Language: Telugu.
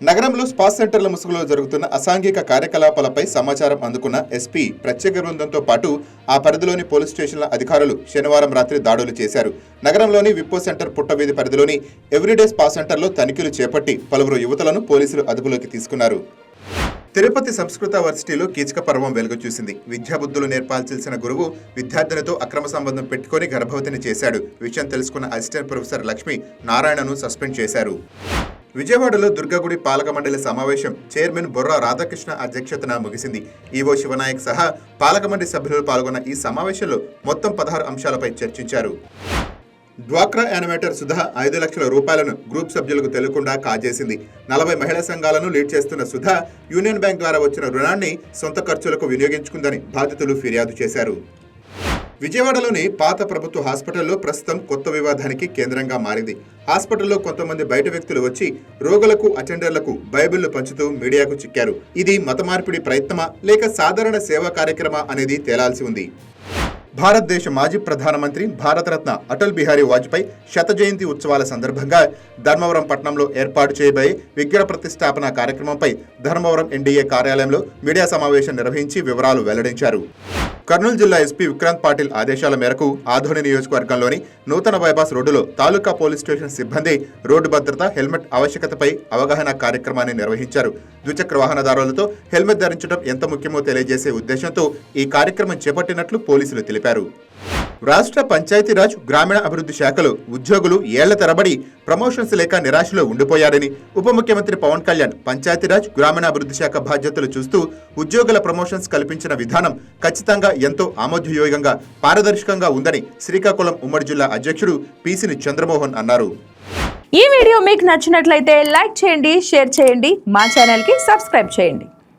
నగరంలో స్పా సెంటర్ల ముసుగులో జరుగుతున్న అసాంఘిక కార్యకలాపాలపై సమాచారం అందుకున్న ఎస్పీ ప్రత్యేక బృందంతో పాటు ఆ పరిధిలోని పోలీస్ స్టేషన్ల అధికారులు శనివారం రాత్రి దాడులు చేశారు. నగరంలోని విప్పో సెంటర్ పుట్టవీధి పరిధిలోని ఎవ్రీడే స్పా సెంటర్లో తనిఖీలు చేపట్టి పలువురు యువతలను పోలీసులు అదుపులోకి తీసుకున్నారు. తిరుపతి సంస్కృత వర్సిటీలో కీచక పర్వం వెలుగు చూసింది విద్యాబుద్ధులు నేర్పాల్సిన గురువు విద్యార్థినితో అక్రమ సంబంధం పెట్టుకొని గర్భవతిని చేశాడు. విషయం తెలుసుకున్న అసిస్టెంట్ ప్రొఫెసర్ లక్ష్మి నారాయణను సస్పెండ్ చేశారు. విజయవాడలో దుర్గగుడి పాలక మండలి సమావేశం చైర్మన్ బొర్రా రాధాకృష్ణ అధ్యక్షతన ముగిసింది. ఈవో శివనాయక్ సహా పాలక మండలి సభ్యులు పాల్గొన్న ఈ సమావేశంలో మొత్తం పదహారు అంశాలపై చర్చించారు. డ్వాక్రా యానిమేటర్ సుధా ఐదు లక్షల రూపాయలను గ్రూప్ సభ్యులకు తెలియకుండా కాజేసింది. నలభై మహిళా సంఘాలను లీడ్ చేస్తున్న సుధా యూనియన్ బ్యాంక్ ద్వారా వచ్చిన రుణాన్ని సొంత ఖర్చులకు వినియోగించుకుందని బాధితులు ఫిర్యాదు చేశారు. విజయవాడలోని పాత ప్రభుత్వ హాస్పిటల్లో ప్రస్తుతం కొత్త వివాదానికి కేంద్రంగా మారింది. హాస్పిటల్లో కొంతమంది బయట వ్యక్తులు వచ్చి రోగులకు అటెండర్లకు బైబిళ్ళు పంచుతూ మీడియాకు చిక్కారు. ఇది మత మార్పిడి ప్రయత్నమా లేక సాధారణ సేవా కార్యక్రమా అనేది తేలాల్సి ఉంది. భారతదేశ మాజీ ప్రధానమంత్రి భారతరత్న అటల్ బిహారీ వాజ్పేయి శత జయంతి ఉత్సవాల సందర్భంగా ధర్మవరం పట్టణంలో ఏర్పాటు చేయబోయే విగ్రహ ప్రతిష్టాపన కార్యక్రమంపై ధర్మవరం ఎన్డీఏ కార్యాలయంలో మీడియా సమావేశం నిర్వహించి వివరాలు వెల్లడించారు. కర్నూలు జిల్లా ఎస్పీ విక్రాంత్ పాటిల్ ఆదేశాల మేరకు ఆధోని నియోజకవర్గంలోని నూతన బైపాస్ రోడ్డులో తాలూకా పోలీస్ స్టేషన్ సిబ్బంది రోడ్డు భద్రత హెల్మెట్ ఆవశ్యకతపై అవగాహన కార్యక్రమాన్ని నిర్వహించారు. ద్విచక్ర వాహనదారులతో హెల్మెట్ ధరించడం ఎంత ముఖ్యమో తెలియజేసే ఉద్దేశంతో ఈ కార్యక్రమం చేపట్టినట్లు పోలీసులు తెలిపారు. రాష్ట్ర పంచాయతీరాజ్ గ్రామీణ అభివృద్ధి శాఖలో ఉద్యోగులు ఏళ్ళ తరబడి ప్రమోషన్స్ లేక నిరాశలో ఉండిపోయారని ఉప ముఖ్యమంత్రి పవన్ కళ్యాణ్ పంచాయతీరాజ్ గ్రామీణాభివృద్ధి శాఖ బాధ్యతలు చూస్తూ ఉద్యోగుల ప్రమోషన్స్ కల్పించిన విధానం ఖచ్చితంగా ఎంతో ఆమోదయోగంగా పారదర్శకంగా ఉందని శ్రీకాకుళం ఉమ్మడి జిల్లా అధ్యక్షుడు పీసిని చంద్రమోహన్ అన్నారు. ఈ వీడియో మీకు నచ్చినట్లయితే లైక్ చేయండి షేర్ చేయండి మా ఛానల్కి సబ్స్క్రైబ్ చేయండి.